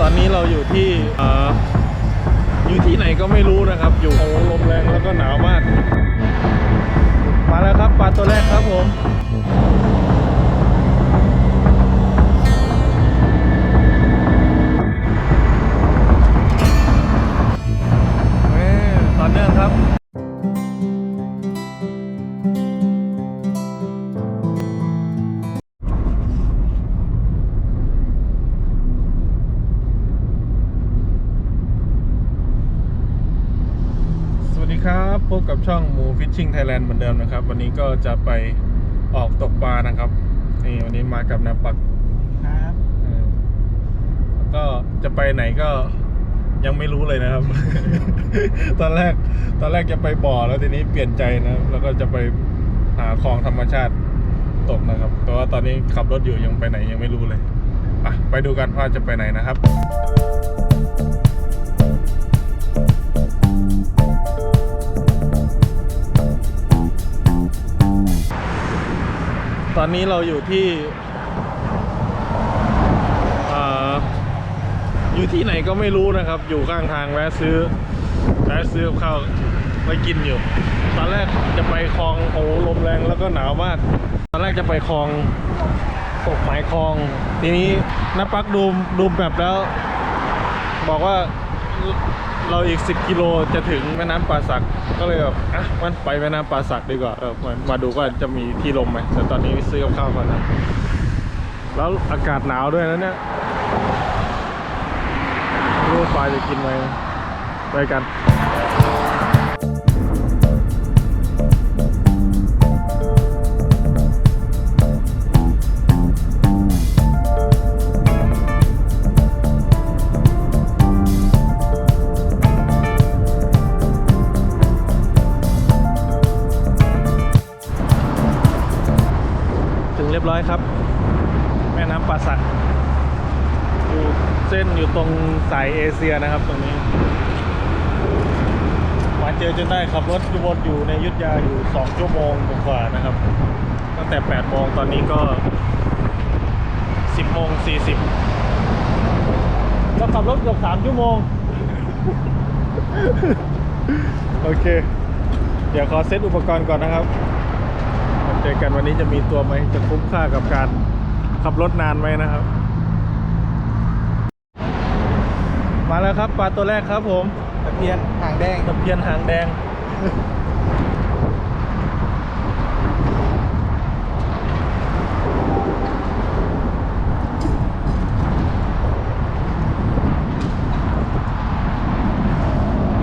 ตอนนี้เราอยู่ที่ออยู่ที่ไหนก็ไม่รู้นะครับ อยู่โอ้ลมแรงแล้วก็หนาวมาก มาแล้วครับปลาตัวแรกครับผมเอ้ยตอเนื่องครับ กับช่องหมูฟิชชิ่งไทยแลนด์เหมือนเดิมนะครับ วันนี้ก็จะไปออกตกปลานะครับนี่วันนี้มากับนาปักครับเออแล้วก็จะไปไหนก็ยังไม่รู้เลยนะครับ ตอนแรกตอนแรกจะไปบ่อแล้วทีนี้เปลี่ยนใจนะครับแล้วก็จะไปหาคลองธรรมชาติตกนะครับ แต่ว่าตอนนี้ขับรถอยู่ยังไปไหนยังไม่รู้เลย ไปไปดูกันว่าจะไปไหนนะครับ ตอนนี้เราอยู่ที่อ่าอยู่ที่ไหนก็ไม่รู้นะครับ อยู่ข้างทางแวะซื้อแวะซื้อข้าวไปกินอยู่ ตอนแรกจะไปคลองโอ้ลมแรงแล้วก็หนาวมาก ตอนแรกจะไปคลองตกหมายคลอง ทีนี้นับปักดูดูแบบแล้ว บอกว่า เราอีก 10 กิโลจะถึงแม่น้ำป่าสัก ก็เลยแบบอะมันไปแม่น้ำป่าสักดีกว่าเออมามาดูว่าจะมีที่ลมไหมแต่ตอนนี้ซื้อกับข้าวก่อนนะแล้วอากาศหนาวด้วยนะเนี่ยรู้ว่าปลาจะกินไหมไปกัน ม่น้ำป่าสักอยู่เส้นอยู่ตรงสายเอเชียนะครับตรงนี้มาเจอจนได้ขับรถวนอยู่ในยุทธยาอยู่ 2 ชั่วโมงกว่านะครับ ตั้งแต่ 8 โมงตอนนี้ก็ 10 โมง 40เราขับรถเกือบ3ชั่วโมง โอเค เดี๋ยวขอเซตอุปกรณ์ก่อนนะครับเจอกันวันนี้จะมีตัวไหมจะคุ้มค่ากับการ ขับรถนานไหมนะครับ มาแล้วครับปลาตัวแรกครับผมตะเพียนหางแดงตะเพียนหางแดง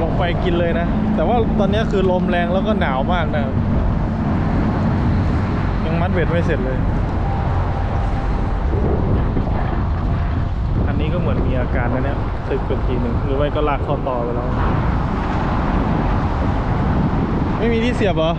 ลงไปกินเลยนะ แต่ว่าตอนนี้คือลมแรงแล้วก็หนาวมากนะครับยังมัดเบ็ดไม่เสร็จเลย อันนี้ ก็เหมือนมีอาการนะเนี่ยสึกเป็นทีหนึ่งหรือไม่ก็ลากข้อต่อไปแล้ว ไม่มีที่เสียบเหรอ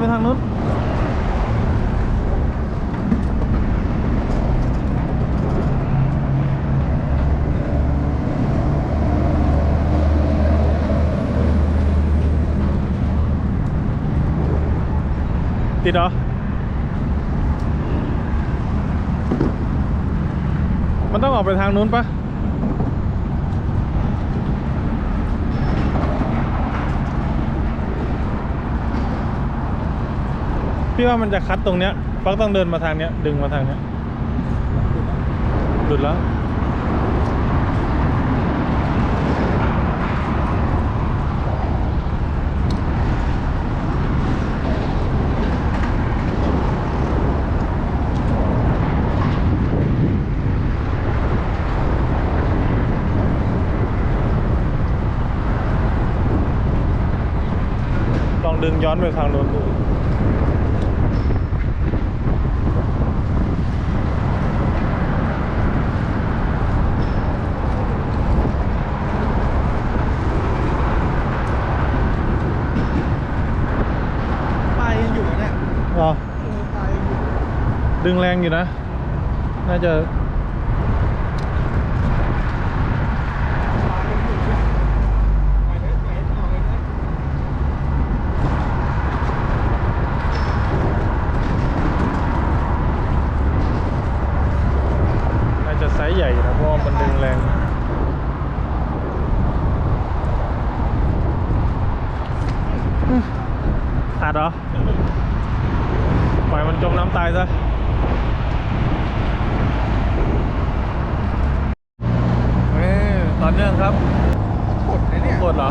ไปทางนู้นติดเหรอ มันต้องออกไปทางนู้นปะ พี่ว่ามันจะคัดตรงเนี้ยปักต้องเดินมาทางเนี้ย ดึงมาทางเนี้ยหลุดแล้วลองดึงย้อนไปทางโน้นดู ปลายยังอยู่นะเนี่ย อ๋อ เออปลายยังอยู่ ดึงแรงอยู่นะ น่าจะปลายยังอยู่เนี่ยไปเลยไปต่อเลยนะน่าจะไซส์ใหญ่อยู่นะเพราะว่ามันดึงแรงขาดเหรอปล่อยมันจมน้ำตายซะ เฮ้ยต่อเนื่องครับ กดนะเนี่ย กดเหรอ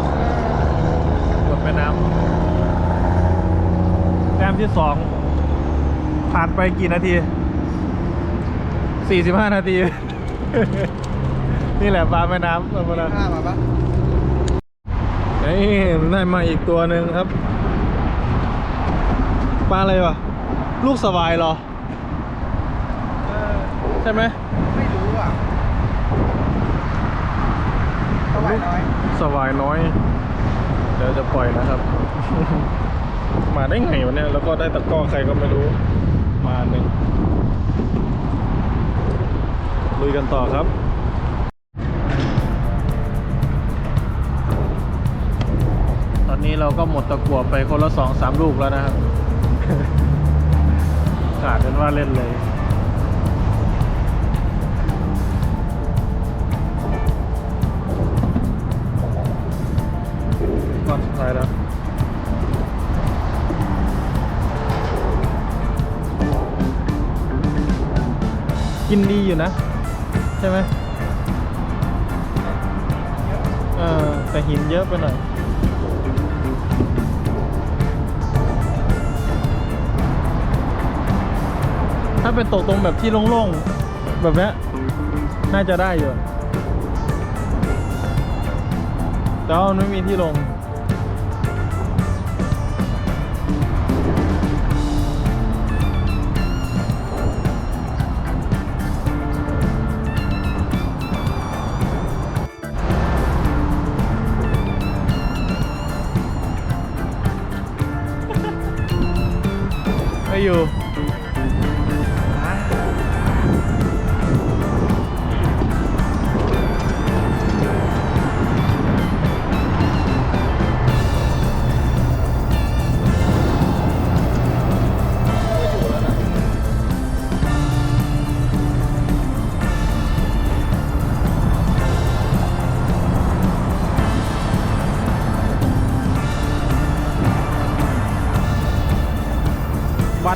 กด แม่น้ำแต้มที่สองผ่านไปกี่นาทีสี่สิบห้านาที นี่แหละปลาแม่น้ำธรรมดาข้ามาปะนี่ได้มาอีกตัวหนึ่งครับ ปลาอะไรวะ ลูกสวายเหรอเออใช่ไหมไม่รู้อะเท่าไหร่น้อย สวายน้อย เดี๋ยวจะปล่อยนะครับ มาได้ไงวะเนี่ย แล้วก็ได้ตะก้อใครก็ไม่รู้ มาหนึ่งลุยกันต่อครับตอนนี้เราก็หมดตะกั่วไปคนละสองสามลูกแล้วนะครับ ขาดเป็นว่าเล่นเลย กินดีอยู่นะ ใช่ไหมเออแต่หินเยอะไปหน่อยถ้าเป็นตกตรงแบบที่โล่งๆ แบบนี้น่าจะได้อยู่แต่ว่ามันไม่มีที่ลง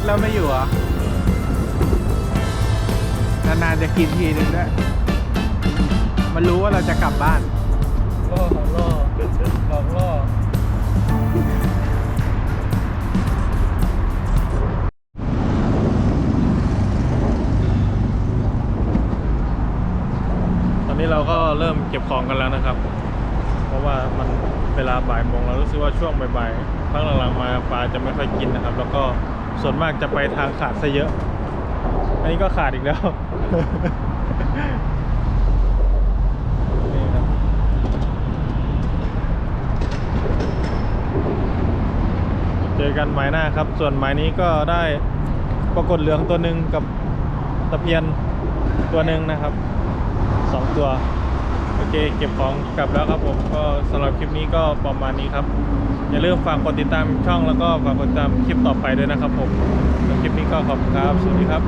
แล้วไม่อยู่เหรอ นานๆจะกินทีนึงด้วย มันรู้ว่าเราจะกลับบ้าน ล่อล่อหลอกล่อตอนนี้เราก็เริ่มเก็บของกันแล้วนะครับ เพราะว่ามันเวลาบ่ายโมงเรารู้สึกว่าช่วงบ่ายๆพักหลังๆมาปลาจะไม่ค่อยกินนะครับ แล้วก็ ส่วนมากจะไปทางขาดซะเยอะ อันนี้ก็ขาดอีกแล้วเจอกันหมายหน้าครับ ส่วนหมายนี้ก็ได้ปรากฏเหลืองตัวหนึ่งกับตะเพียนตัวหนึ่งนะครับสองตัว อเคเก็บของกลับแล้วครับผมก็สำหรับคลิปนี้ก็ประมาณนี้ครับ อย่าลืมฝากกดติดตามช่องแล้วก็ฝากกดติดตามคลิปต่อไปด้วยนะครับผมสำหรับคลิปนี้ก็ขอบคุณครับ สวัสดีครับ